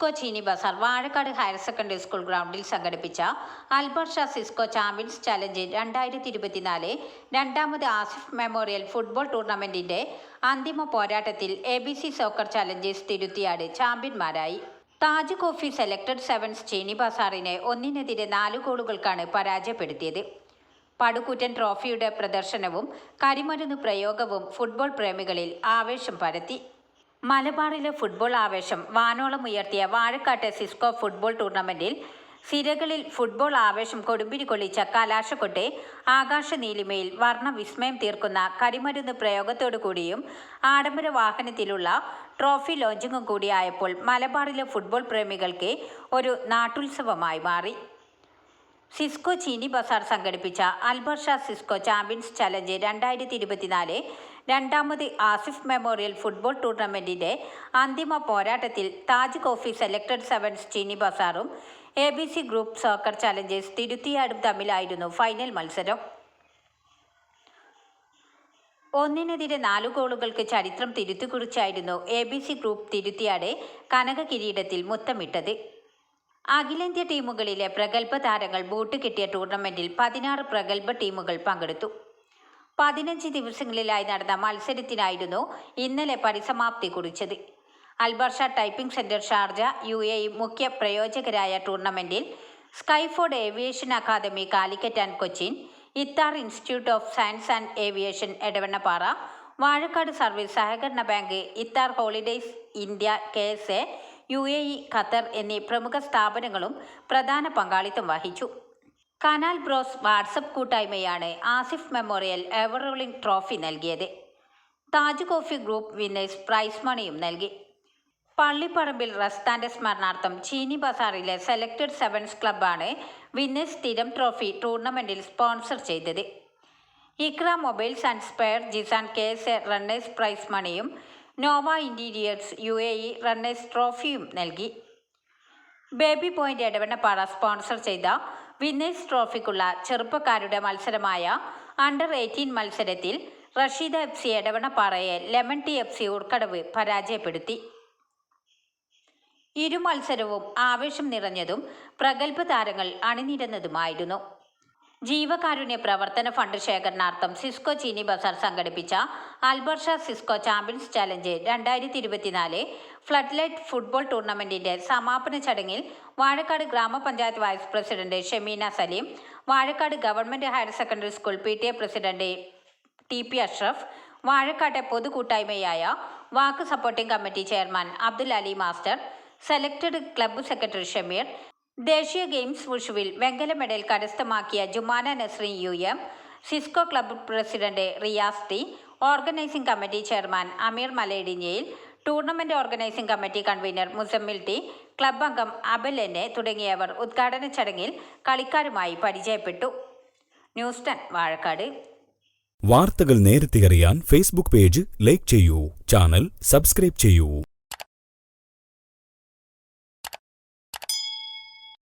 Cisco Cheeni Bazaar Vazhakkad higher secondary school ഗ്രൗണ്ടിൽ സംഘടിപ്പിച്ച Al Barsha Cisco champions challenge രണ്ടായിരത്തി ഇരുപത്തിനാല് രണ്ടാമത് ആസിഫ് മെമ്മോറിയൽ ഫുട്ബോൾ ടൂർണമെന്റിന്റെ അന്തിമ പോരാട്ടത്തിൽ A B C soccer challengers Thiruthiyad ചാമ്പ്യന്മാരായി. Taj coffee selected sevens Cheeni ബസാറിനെ ഒന്നിനെതിരെ നാല് ഗോളുകൾക്കാണ് പരാജയപ്പെടുത്തിയത്. പടുകൂറ്റൻ ട്രോഫിയുടെ പ്രദർശനവും കരിമരുന്ന് പ്രയോഗവും ഫുട്ബോൾ പ്രേമികളിൽ ആവേശം പരത്തി. മലബാറിലെ ഫുട്ബോൾ ആവേശം വാനോളം ഉയർത്തിയ വാഴക്കാട്ടെ സിസ്കോ ഫുട്ബോൾ ടൂർണമെന്റിൽ സിരകളിൽ ഫുട്ബോൾ ആവേശം കൊടുമ്പിരി കൊള്ളിച്ച കലാശക്കൊട്ടെ ആകാശ നീലിമയിൽ വർണ വിസ്മയം തീർക്കുന്ന കരിമരുന്ന് പ്രയോഗത്തോടു കൂടിയും ആഡംബര വാഹനത്തിലുള്ള ട്രോഫി ലോഞ്ചിങ്ങും കൂടിയായപ്പോൾ മലബാറിലെ ഫുട്ബോൾ പ്രേമികൾക്ക് ഒരു നാട്ടുത്സവമായി മാറി. സിസ്കോ ചീനി ബസാർ സംഘടിപ്പിച്ച അൽബർഷ സിസ്കോ ചാമ്പ്യൻസ് ചലഞ്ച് രണ്ടായിരത്തി ഇരുപത്തിനാല് രണ്ടാമത് ആസിഫ് മെമ്മോറിയൽ ഫുട്ബോൾ ടൂർണമെന്റിന്റെ അന്തിമ പോരാട്ടത്തിൽ Taj coffee selected sevens Cheeni ബസാറും A B C group soccer challengers തിരുത്തിയാടും തമ്മിലായിരുന്നു ഫൈനൽ മത്സരം. ഒന്നിനെതിരെ നാലു ഗോളുകൾക്ക് ചരിത്രം തിരുത്തിക്കുറിച്ചായിരുന്നു എ ബി സി ഗ്രൂപ്പ് തിരുത്തിയാടെ കനക കിരീടത്തിൽ മുത്തമിട്ടത്. അഖിലേന്ത്യാ ടീമുകളിലെ പ്രഗത്ഭ താരങ്ങൾ ബൂട്ട് കിട്ടിയ ടൂർണമെന്റിൽ പതിനാറ് പ്രഗത്ഭ ടീമുകൾ പങ്കെടുത്തു. പതിനഞ്ച് ദിവസങ്ങളിലായി നടന്ന മത്സരത്തിനായിരുന്നു ഇന്നലെ പരിസമാപ്തി കുറിച്ചത് Al Barsha typing centre Sharjah U A മുഖ്യ പ്രയോജകരായ ടൂർണമെന്റിൽ Skyford aviation academy Calicut and Cochin ഇത്താർ institute of science and aviation Edavannappara Vazhakkad service സഹകരണ bank ഇത്താർ holidays India K S A U A E Qatar എന്നീ പ്രമുഖ സ്ഥാപനങ്ങളും പ്രധാന പങ്കാളിത്തം വഹിച്ചു. കനാൽ ബ്രോസ് വാട്സപ്പ് കൂട്ടായ്മയാണ് ആസിഫ് മെമ്മോറിയൽ എവർ ട്രോഫി നൽകിയത്. Taj coffee group winners prize മണിയും നൽകി. പള്ളിപ്പറമ്പിൽ റസ്താന്റെ സ്മരണാർത്ഥം ചീനി ബസാറിലെ സെലക്ടഡ് സെവൻസ് ക്ലബ്ബാണ് വിന്നേഴ്സ് സ്ഥിരം ട്രോഫി ടൂർണമെന്റിൽ സ്പോൺസർ ചെയ്തത്. Iqra mobiles and spare Jizan K S A runners prize മണിയും Nova interiors U A E runners ട്രോഫിയും നൽകി. ബേബി പോയിന്റ് ഇടവണ്ണപ്പാറ സ്പോൺസർ ചെയ്ത വിന്നേഴ്സ് ട്രോഫിക്കുള്ള ചെറുപ്പക്കാരുടെ മത്സരമായ അണ്ടർ എയ്റ്റീൻ മത്സരത്തിൽ Rasheeda F C ഇടവണ്ണപ്പാറയെ lemon T F C Ulkkadavu പരാജയപ്പെടുത്തി. ഇരു മത്സരവും ആവേശം നിറഞ്ഞതും പ്രഗത്ഭ താരങ്ങൾ അണിനിരന്നതുമായിരുന്നു. ജീവകാരുണ്യ പ്രവർത്തന ഫണ്ട് ശേഖരണാർത്ഥം സിസ്കോ ചീനി ബസാർ സംഘടിപ്പിച്ച അൽബർഷ സിസ്കോ ചാമ്പ്യൻസ് ചലഞ്ച് രണ്ടായിരത്തി ഇരുപത്തിനാല് ഫ്ലഡ് ലൈറ്റ് ഫുട്ബോൾ ടൂർണമെന്റിന്റെ സമാപന ചടങ്ങിൽ വാഴക്കാട് ഗ്രാമപഞ്ചായത്ത് vice president Shemina Saleem Vazhakkad government higher secondary school P president T P Ashraf വാഴക്കാട്ടെ പൊതുകൂട്ടായ്മയായ വാക്ക് supporting committee chairman Abdul Ali master selected club secretary Shameer ദേശീയ games വുഷുവിൽ വെങ്കല medal കരസ്ഥമാക്കിയ Jumana Nasreen U M Cisco club president Riyas T organising committee chairman Ameer മലയിടിഞ്ഞയിൽ tournament organising committee convener Muzammil T club അംഗം അബൽ എന്നെ തുടങ്ങിയവർ ഉദ്ഘാടന ചടങ്ങിൽ കളിക്കാരുമായി പരിചയപ്പെട്ടു. News ten Vazhakkad. വാർത്തകൾ നേരത്തെ അറിയാൻ ഫേസ്ബുക്ക് പേജ് ലൈക്ക് ചെയ്യൂ ചാനൽ സബ്സ്ക്രൈബ് ചെയ്യൂ.